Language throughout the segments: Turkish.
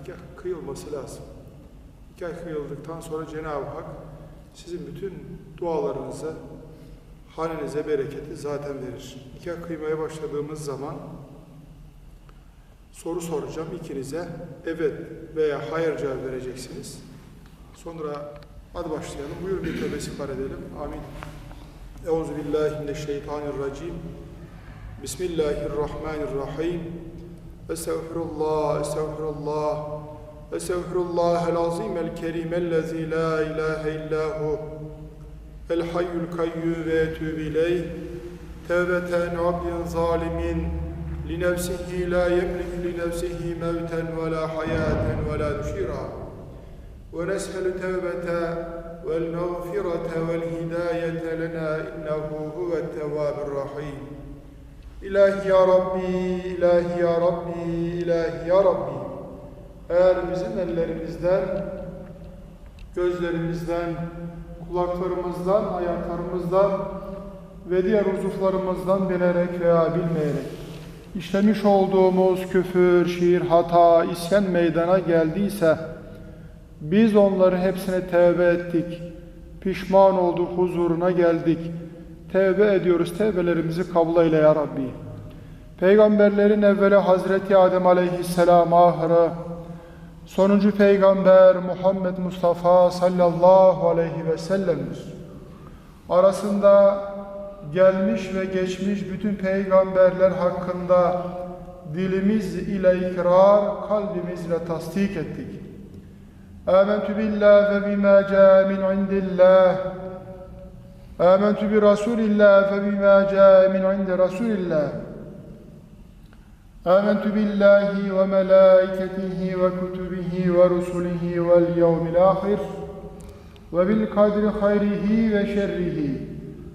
Nikah kıyılması lazım. Nikah kıyıldıktan sonra Cenab-ı Hak sizin bütün dualarınıza, hanenize bereketi zaten verir. Nikah kıymaya başladığımız zaman soru soracağım ikinize. Evet veya hayır cevap vereceksiniz. Sonra hadi başlayalım. Buyurun bir tövbe istiğfar edelim. Amin. Euzubillahimineşşeytanirracim. Bismillahirrahmanirrahim. أستغفر الله أستغفر الله أستغفر الله العظيم الكريم الذي لا إله إلا هو الحي القيوم وأتوب إليه. توبة عبد ظالم لنفسه لا يملك لنفسه موتا ولا حياة ولا نشيرا ونسأل توبة والمغفرة والهداية لنا إنه هو التواب الرحيم. İlahi ya Rabbi, ilahi ya Rabbi, ilahi ya Rabbi. Eğer bizim ellerimizden, gözlerimizden, kulaklarımızdan, ayaklarımızdan ve diğer uzuvlarımızdan bilerek veya bilmeyerek işlemiş olduğumuz küfür, şiir, hata, isyan meydana geldiyse biz onları hepsine tevbe ettik. Pişman olduk, huzuruna geldik. Tevbe ediyoruz. Tevbelerimizi kabul eyle ya Rabbi. Peygamberlerin evveli Hazreti Adem aleyhisselam ahire, sonuncu peygamber Muhammed Mustafa sallallahu aleyhi ve sellemiz. Arasında gelmiş ve geçmiş bütün peygamberler hakkında dilimiz ile ikrar, kalbimizle tasdik ettik. Âmentü billâh ve bimâ câ min indillâh آمنت برسول الله فبما جاء من عند رسول الله آمنت بالله وملائكته وكتبه ورسله واليوم الآخر وبالقدر خيره وشره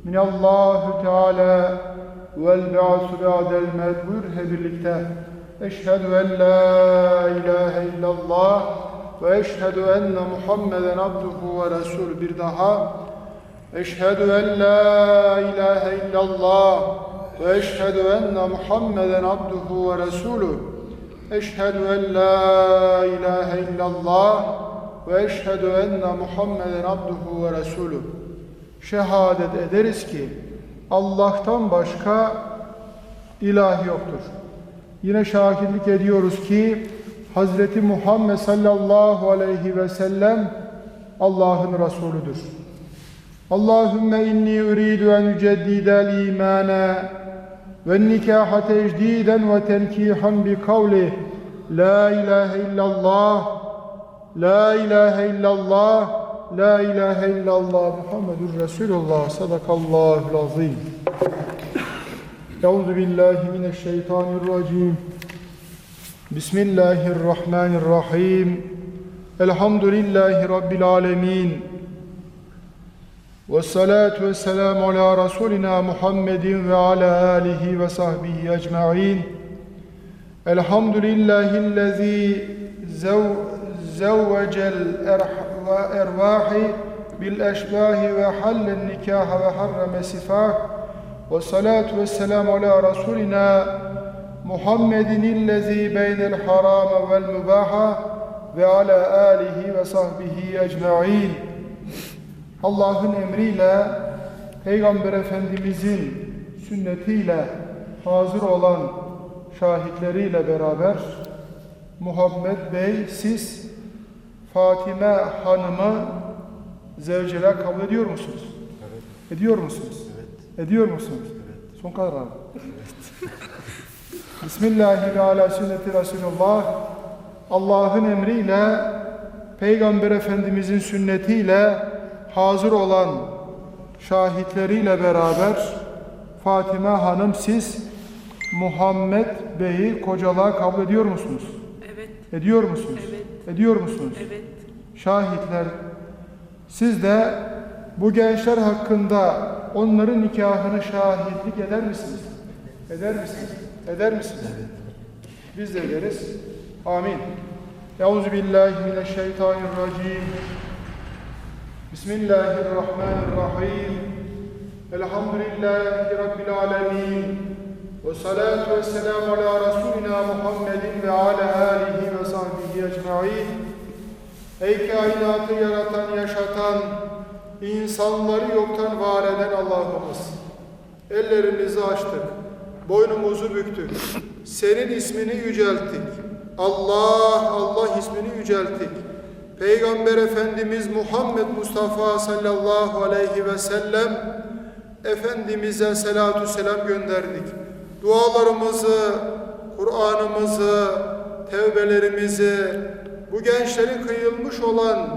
من الله Teala والبعث بعد الموت buyur hep birlikte Eşhedü en la ilahe illallah ve eşhedü enne Muhammeden abduhu ve resul bir daha eşhedü en la ilahe illallah ve eşhedü enne Muhammeden abduhu ve resulü eşhedü en la ilahe illallah ve eşhedü enne Muhammeden abduhu ve resulü şehadet ederiz ki Allah'tan başka ilah yoktur. Yine şahitlik ediyoruz ki Hazreti Muhammed sallallahu aleyhi ve sellem Allah'ın Resulüdür. Allahümme inni uridu en yüceddidel imane ve nikaha tecdiden ve tenkihan bi kavli La ilahe illallah La ilahe illallah La ilahe illallah Muhammedur Resulullah Sadakallahul azim Euzu billahi mineşşeytanirracim Bismillahirrahmanirrahim. Elhamdülillahi Rabbil alemin. Ve salatu ve selamu ala Resulina Muhammedin ve ala alihi ve sahbihi ecma'in. Elhamdülillahillezî zevvecel ervahi bil eşbahi ve hallen nikaha ve harrame sifah. Ve salatu ve selamu ala Resulina Muhammedin illezî beynel Allah'ın emriyle Peygamber Efendimizin sünnetiyle hazır olan şahitleriyle beraber Muhammed Bey siz Fatime Hanım'ı zevcele kabul ediyor musunuz? Evet. Ediyor musunuz? Evet. Ediyor musunuz? Evet. Son karar. Evet. Bismillahi ve ala sünneti Resulullah Allah'ın emriyle Peygamber Efendimizin sünnetiyle hazır olan şahitleriyle beraber Fatime Hanım siz Muhammed Bey'i kocalığa kabul ediyor musunuz? Evet. Ediyor musunuz? Evet. Ediyor musunuz? Evet. Şahitler siz de bu gençler hakkında onların nikahını şahitlik eder misiniz? Eder misiniz? Eder misiniz? Biz de ederiz. Amin. Euzu billahi mineşşeytanirracim. Bismillahirrahmanirrahim. Elhamdülillahi rabbil alamin. Ve salatu ve selamu ala Resulina Muhammedin ve ala alihi ve sahbihi ecmaîn. Ey kainatı yaratan, yaşatan, insanları yoktan var eden Allah'ımız. Ellerimizi açtık, boynumuzu büktük. Senin ismini yücelttik. Allah, Allah ismini yücelttik. Peygamber Efendimiz Muhammed Mustafa sallallahu aleyhi ve sellem Efendimiz'e selatü selam gönderdik. Dualarımızı, Kur'an'ımızı, tevbelerimizi, bu gençlerin kıyılmış olan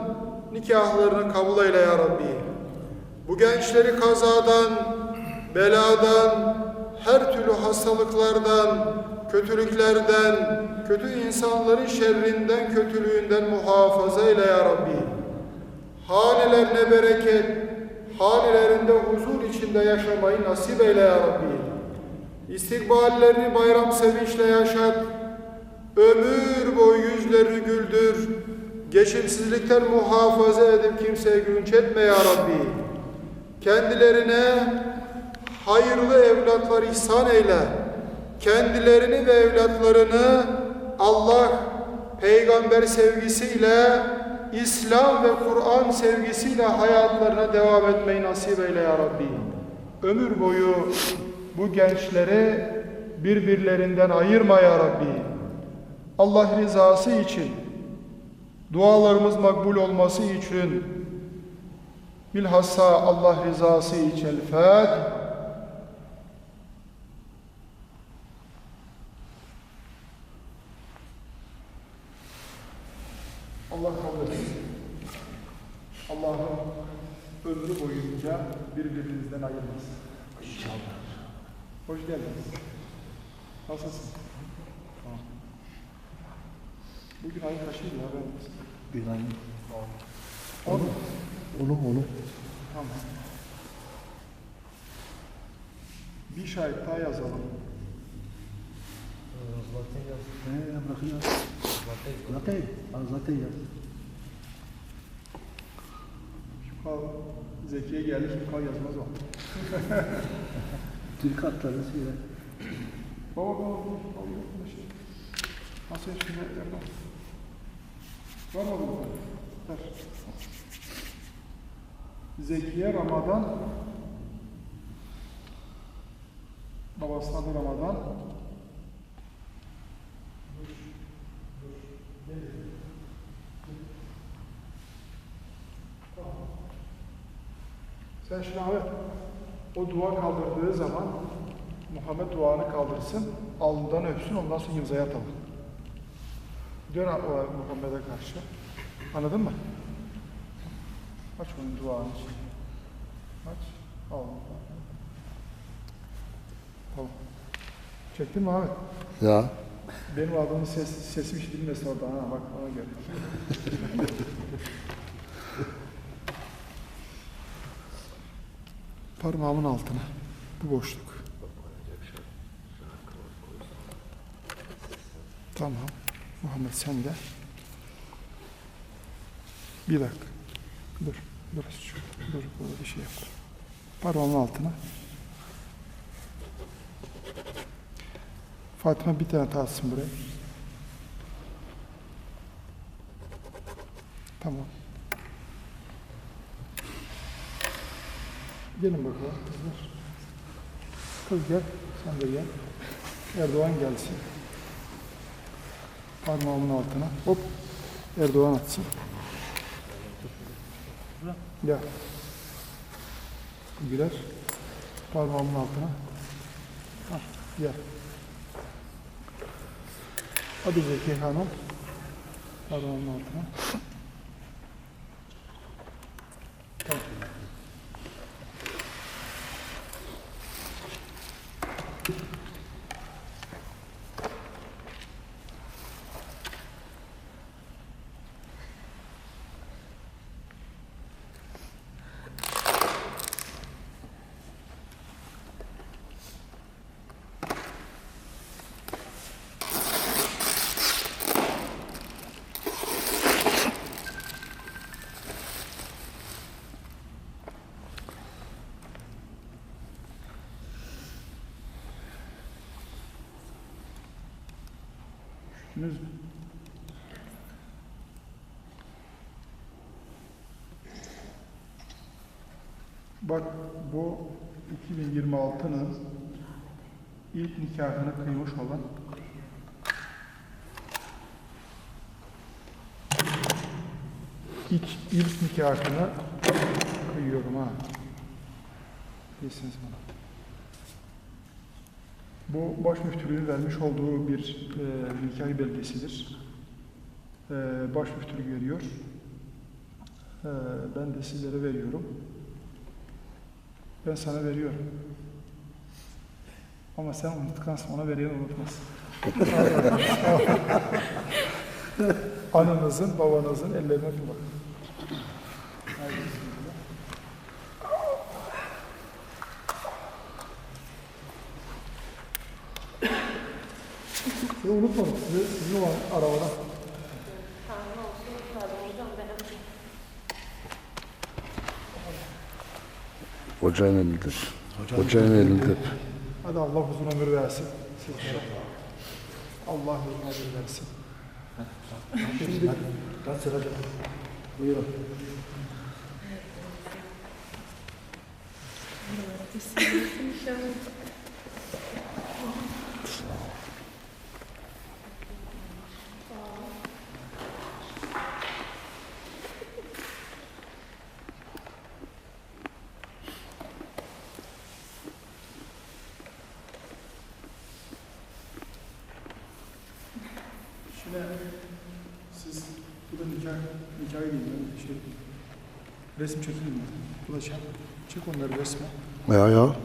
nikahlarını kabul eyle ya Rabbi. Bu gençleri kazadan, beladan, her türlü hastalıklardan, kötülüklerden, kötü insanların şerrinden, kötülüğünden muhafaza eyle ya Rabbi. Hanelerine bereket, hanelerinde huzur içinde yaşamayı nasip eyle ya Rabbi. İstikballerini bayram sevinçle yaşat, ömür boyu yüzlerini güldür, geçimsizlikten muhafaza edip kimseye günç etme ya Rabbi. Kendilerine hayırlı evlatlar ihsan eyle. Kendilerini ve evlatlarını Allah peygamber sevgisiyle İslam ve Kur'an sevgisiyle hayatlarına devam etmeyi nasip eyle ya Rabbi. Ömür boyu bu gençleri birbirlerinden ayırma ya Rabbi. Allah rızası için, dualarımız makbul olması için, bilhassa Allah rızası için El. Günaydın. Mu? Onu onu. Tamam. Bir şahit daha yazalım. Ne bırakın ya. Zaten. Zaten ya. Şukal Zeki'ye geldi. Şukal yazmaz o. Türk atları söyle. Baba baba baba. Baba yok mu şey? Nasıl yaşıyor? Nerede? Var mı bu? Ver. Zekiye Ramazan babasının adı Ramazan Sen şimdi Ahmet, o dua kaldırdığı zaman Muhammed duanı kaldırsın, alnından öpsün, ondan sonra imzaya atalım. Dön o Muhammed'e karşı. Anladın mı? Aç onun duanı için. Aç. Al. Tamam. Çektin mi Ahmet? Ya. Benim adamın ses, sesim hiç bilmesin orada. Ha, bak ona göre. Parmağımın altına. Bu boşluk. Tamam. Muhammed sen de. Bir dakika. Dur. Dur. şu- Dur. Böyle bir şey yap. Parmağımın altına. Fatıma bir tane tatsın buraya. Tamam. Gelin bakalım kızlar. Kız gel, sen de gel. Erdoğan gelsin. Parmağımın altına. Hop. Erdoğan atsın. Gel. Güler. Parmağımın altına. Hah, gel. Hadi Zeki Hanım. Parmağımın altına. Tamam. Düşündünüz mü? Bak bu 2026'nın ilk nikahını kıymış olan ilk, ilk nikahını kıyıyorum ha. Değilsiniz bana. Bu baş müftülüğün vermiş olduğu bir e, nikah belgesidir. E, baş müftülük veriyor. E, ben de sizlere veriyorum. Ben sana veriyorum. Ama sen unuttuktan sonra veren unutmaz. Ananızın, babanızın ellerine bir unutmadım. Sizi, sizin o arabada. Ocağın elindedir. Ocağın elindedir. Hadi Allah uzun ömür versin. Allah uzun ömür versin. Şimdi Kaç sıracak? Buyurun siz burada nikah, nikah giyin. Şey, resim çekin mi? Şey, çek onları resme. Ya ya.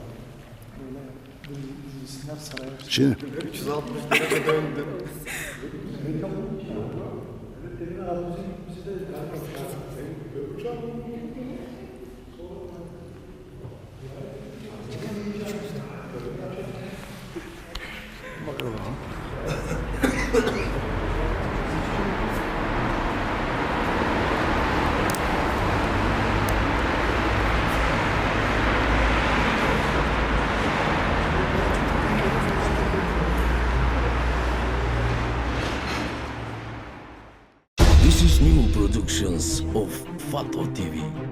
Şimdi 360 derece döndü. Of Fato TV.